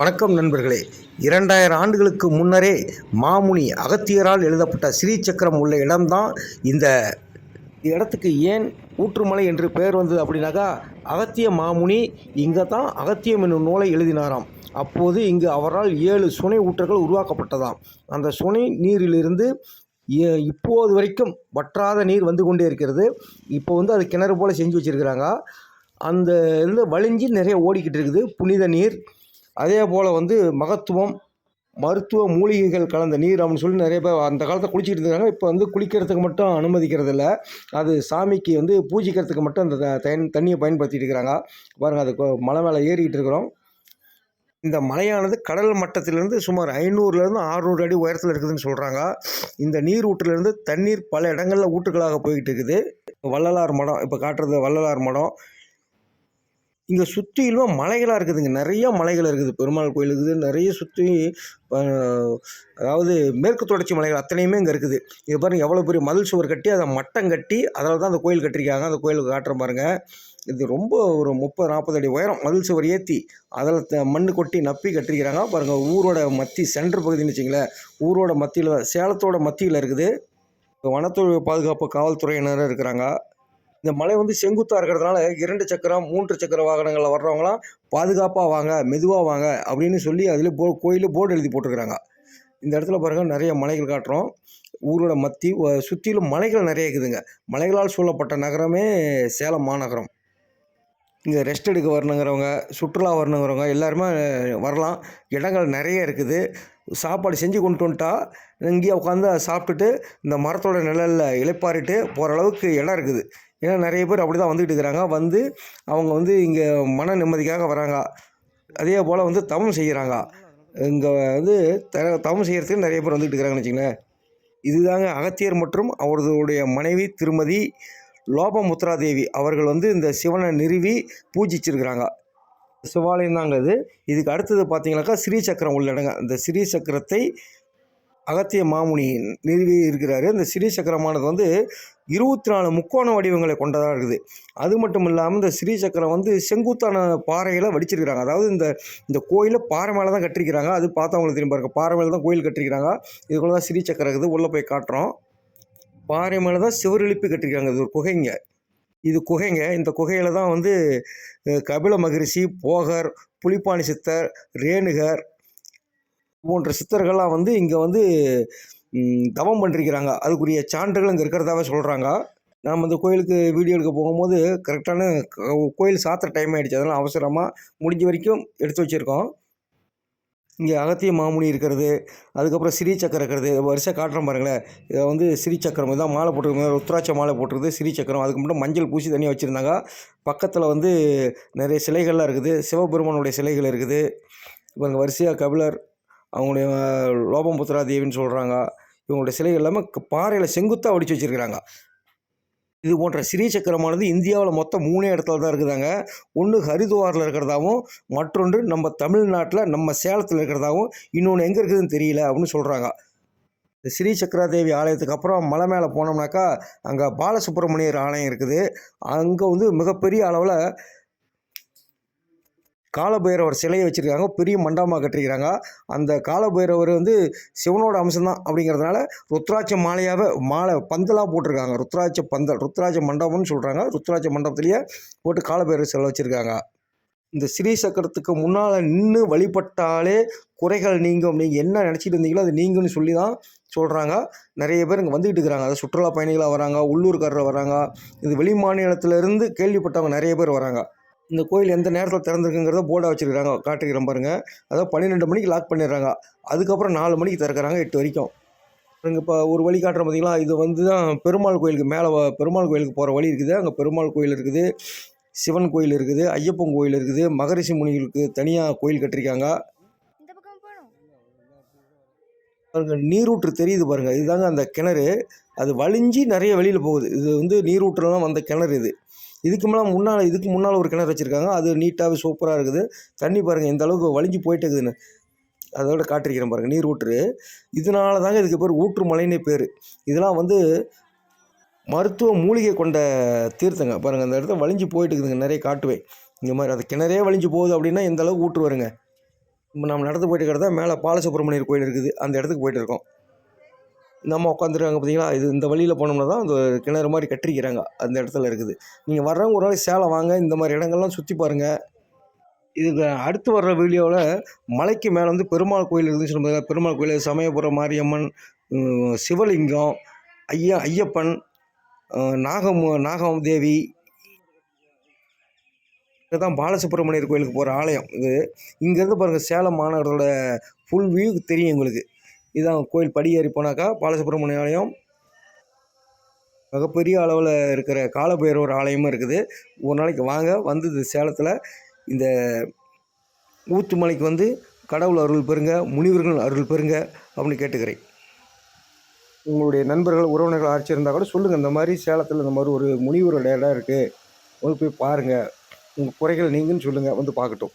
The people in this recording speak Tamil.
வணக்கம் நண்பர்களே. இரண்டாயிரம் ஆண்டுகளுக்கு முன்னரே மாமுனி அகத்தியரால் எழுதப்பட்ட ஸ்ரீ சக்கரம் உள்ள இடம்தான் இந்த இடத்துக்கு ஏன் ஊற்றுமலை என்று பெயர் வந்தது அப்படின்னாக்கா அகத்திய மாமுனி இங்கே தான் அகத்தியம் என்னும் நூலை எழுதினாராம். அப்போது இங்கு அவரால் ஏழு சுனை ஊற்றுகள் உருவாக்கப்பட்டதாம். அந்த சுனை நீரிலிருந்து ஏ- இப்போது வரைக்கும் வற்றாத நீர் வந்து கொண்டே இருக்கிறது. இப்போ வந்து அது கிணறு போல் செஞ்சு வச்சுருக்கிறாங்க. அந்த இதில் வழிஞ்சு நிறைய ஓடிக்கிட்டு இருக்குது. புனித நீர் அதே போல் வந்து மகத்துவம் மருத்துவ மூலிகைகள் கலந்த நீர் அப்படின்னு சொல்லி நிறைய பேர் அந்த காலத்தில் குளிச்சுட்டு இருந்தாங்க. இப்போ வந்து குளிக்கிறதுக்கு மட்டும் அனுமதிக்கிறதில்ல அது சாமிக்கு வந்து பூஜிக்கிறதுக்கு மட்டும் அந்த த- தண்ணி- தண்ணியை பயன்படுத்திட்டு இருக்கிறாங்க. பாருங்கள் அது கொ- மலை மேலே ஏறிக்கிட்டு இருக்கிறோம். இந்த மலையானது கடல் மட்டத்திலிருந்து சுமார் ஐநூறுலேருந்து ஆறுநூறு அடி உயரத்தில் இருக்குதுன்னு சொல்கிறாங்க இந்த நீர் ஊற்றிலிருந்து தண்ணீர் பல இடங்களில் ஊற்றுகளாக போய்கிட்டு இருக்குது. வள்ளலார் மடம் இப்போ காட்டுறது வள்ளலார் மடம். இங்கே சுற்றிலும் மலைகளாக இருக்குதுங்க. நிறைய மலைகள் இருக்குது. பெருமாள் கோயில் இருக்குது. நிறைய சுற்றி அதாவது மேற்கு தொடர்ச்சி மலைகள் அத்தனையுமே இங்கே இருக்குது. இது பாருங்க எவ்வளோ பெரிய மதில் சுவர் கட்டி அதை மட்டம் கட்டி அதில் தான் அந்த கோயில் கட்டியிருக்காங்க அந்த கோயிலுக்கு காட்டுறேன் பாருங்கள் இது ரொம்ப ஒரு முப்பது நாற்பது அடி உயரம் மதில் சுவர் ஏற்றி அதில் த- மண்ணு கொட்டி நப்பி கட்டியிருக்கிறாங்க பாருங்கள் ஊரோட மத்தி சென்டர் பகுதின்னு வச்சிங்களேன் ஊரோட மத்தியில் சேலத்தோட மத்தியில் இருக்குது. வனத்துறை பாதுகாப்பு காவல்துறையினர் இருக்கிறாங்க. இந்த மலை வந்து செங்குத்தாக இருக்கிறதுனால இரண்டு சக்கரம் மூன்று சக்கர வாகனங்களில் வர்றவங்களாம் பாதுகாப்பாக வாங்க மெதுவாக வாங்க அப்படின்னு சொல்லி அதில் போ கோயிலில் போர்டு எழுதி போட்டிருக்கிறாங்க. இந்த இடத்துல பாருங்கள் நிறைய மலைகள் காட்டுறோம். ஊரோட மத்தி சுற்றிலும் மலைகள் நிறைய இருக்குதுங்க. மலைகளால் சூழப்பட்ட நகரமே சேலம் மாநகரம். இங்கே ரெஸ்ட் எடுக்க வரணுங்கிறவங்க சுற்றுலா வரணுங்கிறவங்க எல்லாருமே வரலாம். இடங்கள் நிறைய இருக்குது. சாப்பாடு செஞ்சு கொண்டு வந்துட்டா இங்கேயே உட்காந்து சாப்பிட்டுட்டு இந்த மரத்தோட நிழலில் இளைப்பாறிட்டு போகிற அளவுக்கு இடம் இருக்குது. ஏன்னா நிறைய பேர் அப்படி தான் வந்துக்கிட்டு இருக்கிறாங்க. வந்து அவங்க வந்து இங்கே மன நிம்மதிக்காக வராங்க. அதே போல் வந்து தவம் செய்கிறாங்க. இங்கே வந்து த தவம் செய்கிறதுக்கு நிறைய பேர் வந்துக்கிட்டு இருக்கிறாங்கன்னு வச்சுங்களேன் இதுதாங்க அகத்தியர் மற்றும் அவர்களுடைய மனைவி திருமதி லோபமுத்ரா தேவி அவர்கள் வந்து இந்த சிவனை நிறுவி பூஜிச்சிருக்கிறாங்க. சிவாலயம் தாங்க இது. இதுக்கு அடுத்தது பார்த்தீங்கன்னாக்கா ஸ்ரீ சக்கரம் உள்ள இந்த ஸ்ரீ சக்கரத்தை அகத்திய மாமுனி நிறுவி இருக்கிறாரு. இந்த ஸ்ரீ சக்கரமானது வந்து இருபத்தி நாலு முக்கோண வடிவங்களை கொண்டதாக இருக்குது. அது மட்டும் இல்லாமல் இந்த ஸ்ரீ சக்கரம் வந்து செங்குத்தான பாறையில் வடிச்சிருக்கிறாங்க. அதாவது இந்த இந்த கோயிலை பாறை மேலே தான் கட்டிருக்கிறாங்க. அது பார்த்தவங்களுக்கு தெரியும் பாருங்க. பாறை மேலே தான் கோயில் கட்டிருக்கிறாங்க. இதுக்குள்ள தான் ஸ்ரீ சக்கரம் இருக்குது. உள்ளே போய் காட்டுறோம். பாறை மேலே தான் சிவரெழுப்பி கட்டிருக்காங்க. இது ஒரு குகைங்க. இது குகைங்க. இந்த குகையில் தான் வந்து கபில மகரிஷி போகர் புலிப்பாணி சித்தர் ரேணுகர் போன்ற சித்தர்கள்லாம் வந்து இங்கே வந்து தவம் பண்ணிருக்கிறாங்க. அதுக்குரிய சான்றுகள் இங்கே இருக்கிறதாவே சொல்கிறாங்க நாம் அந்த கோயிலுக்கு வீடியோ எடுக்க போகும்போது கரெக்டான கோயில் சாத்திர டைம் ஆகிடுச்சு அதனால் அவசரமாக முடிஞ்ச வரைக்கும் எடுத்து வச்சுருக்கோம். இங்கே அகத்திய மாமுனி இருக்கிறது அதுக்கப்புறம் சிறீ சக்கரம் இருக்கிறது. வரிசை காட்டுறோம் பாருங்களேன். இதை வந்து ஸ்ரீ சக்கரம் இதான் மாலை போட்டிருக்காங்க ருத்ராட்ச மாலை போட்டிருக்குது சிறீ சக்கரம். அதுக்கு மட்டும் மஞ்சள் பூசி தனியாக வச்சுருந்தாங்க. பக்கத்தில் வந்து நிறைய சிலைகள்லாம் இருக்குது. சிவபெருமானுடைய சிலைகள் இருக்குது. இப்போ வரிசையாக கபிலர் அவங்களுடைய லோபமுத்ரா தேவின்னு சொல்கிறாங்க இவங்களுடைய சிலைகள் எல்லாமே பாறையில் செங்குத்தாக வடித்து வச்சுருக்கிறாங்க. இது போன்ற ஸ்ரீ சக்கரமானது இந்தியாவில் மொத்தம் மூணே இடத்துல தான் இருக்குதாங்க. ஒன்று ஹரிதுவாரில் இருக்கிறதாவும் மற்றொன்று நம்ம தமிழ்நாட்டில் நம்ம சேலத்தில் இருக்கிறதாவும் இன்னொன்று எங்கே இருக்குதுன்னு தெரியல அப்படின்னு சொல்கிறாங்க இந்த ஸ்ரீ சக்கராதேவி ஆலயத்துக்கு அப்புறம் மலை மேலே போனோம்னாக்கா அங்கே பாலசுப்ரமணியர் ஆலயம் இருக்குது. அங்கே வந்து மிகப்பெரிய அளவில் காலபைரவர் சிலையை வச்சுருக்காங்க பெரிய மண்டபமாக கட்டிருக்கிறாங்க அந்த காலபைரவர் வந்து சிவனோட அம்சம்தான் அப்படிங்கிறதுனால ருத்ராட்ச மாலையாகவே மாலை பந்தலாக போட்டிருக்காங்க. ருத்ராட்ச பந்தல் ருத்ராட்ச மண்டபம்னு சொல்கிறாங்க ருத்ராட்ச மண்டபத்திலேயே போட்டு காலபைரவர் சிலை வச்சுருக்காங்க. இந்த ஸ்ரீ சக்கரத்துக்கு முன்னால் நின்று வழிபட்டாலே குறைகள் நீங்கும். நீங்கள் என்ன நினச்சிட்டு இருந்தீங்களோ அது நீங்கும்னு சொல்லி தான் சொல்கிறாங்க நிறைய பேர் இங்கே வந்துக்கிட்டு இருக்கிறாங்க. அதாவது சுற்றுலா பயணிகளாக வராங்க உள்ளூர்காரர் வராங்க. இது வெளி மாநிலத்திலேருந்து கேள்விப்பட்டவங்க நிறைய பேர் வராங்க. இந்த கோயில் எந்த நேரத்தில் திறந்திருக்குங்கிறத போர்டாக வச்சுருக்காங்க காட்டுகிறேன் பாருங்கள் அதாவது பன்னிரெண்டு மணிக்கு லாக் பண்ணிடுறாங்க. அதுக்கப்புறம் நாலு மணிக்கு திறக்கிறாங்க எட்டு வரைக்கும். இங்கே இப்போ ஒரு வழி காட்டுற பார்த்தீங்களா இது வந்து தான் பெருமாள் கோயிலுக்கு மேலே பெருமாள் கோயிலுக்கு போகிற வழி இருக்குது. அங்கே பெருமாள் கோயில் இருக்குது. சிவன் கோயில் இருக்குது. ஐயப்பன் கோயில் இருக்குது. மகரிஷி முனிகளுக்கு தனியாக கோயில் போகணும் பாருங்க நீரூற்று தெரியுது பாருங்கள் இதுதாங்க அந்த கிணறு. அது வழிஞ்சி நிறைய வெளியில் போகுது. இது வந்து நீரூற்றுலாம் வந்த கிணறு இது. இதுக்கு மேலே முன்னால் இதுக்கு முன்னால் ஒரு கிணறு வச்சுருக்காங்க. அது நீட்டாகவே சூப்பராக இருக்குது. தண்ணி பாருங்கள் இந்த அளவுக்கு வலிஞ்சு போயிட்டு இருக்குதுன்னு அதோட காட்டிருக்கிறேன் பாருங்கள் நீரூற்று இதனால தாங்க இதுக்கு பேர் ஊற்று மலைன்னு பேர். இதெல்லாம் வந்து மருத்துவ மூலிகை கொண்ட தீர்த்தங்க. பாருங்கள் அந்த இடத்துல வலிஞ்சு போயிட்டு இருக்குதுங்க நிறைய காட்டுவேன் இந்த மாதிரி அது கிணறே வலிஞ்சு போகுது அப்படின்னா எந்த அளவுக்கு ஊற்று வருங்க. இப்போ நம்ம நடந்து போயிட்டு இருக்கிறதா மேலே பாலசுப்ரமணியர் கோயில் இருக்குது. அந்த இடத்துக்கு போயிட்டு இருக்கோம். நம்ம உட்காந்துருக்காங்க பார்த்தீங்களா? இது இந்த வழியில் போனோம்னா தான் அந்த கிணறு மாதிரி கட்டிருக்கிறாங்க அந்த இடத்துல இருக்குது. நீங்கள் வர்றவங்க ஒரு நாளைக்கு சேலம் வாங்க இந்த மாதிரி இடங்கள்லாம் சுற்றி பாருங்கள் இதுக்கு அடுத்து வர்ற வீடியோவில் மலைக்கு மேலே வந்து பெருமாள் கோயில் இருந்துச்சு நம்ம பெருமாள் கோயில் சமயபுரம் மாரியம்மன் சிவலிங்கம் ஐயா ஐயப்பன் அஹ், நாகம் நாகம் தேவி இதுதான் பாலசுப்ரமணியர் கோயிலுக்கு போகிற ஆலயம். இது இங்கேருந்து பாருங்கள் சேலம் மாநகரோட ஃபுல் வியூ தெரியும் உங்களுக்கு இதுதான் கோயில் படி ஏறி போனாக்கா பாலசுப்ரமணிய ஆலயம் மிகப்பெரிய அளவில் இருக்கிற காலபைரவர் ஆலயமும் இருக்குது. ஒரு நாளைக்கு வாங்க வந்து இந்த சேலத்தில். இந்த ஊத்துமலைக்கு வந்து கடவுள் அருள் பெறுங்க முனிவர்கள் அருள் பெறுங்க அப்படின்னு கேட்டுக்கிறேன். உங்களுடைய நண்பர்கள் உறவினர்கள் ஆட்சி இருந்தால் கூட சொல்லுங்கள் இந்த மாதிரி சேலத்தில் இந்த மாதிரி ஒரு முனிவரோட இடம் இருக்குது வந்து போய் பாருங்கள் உங்கள் குறைகள் நீங்கன்னு சொல்லுங்கள் வந்து பார்க்கட்டும்.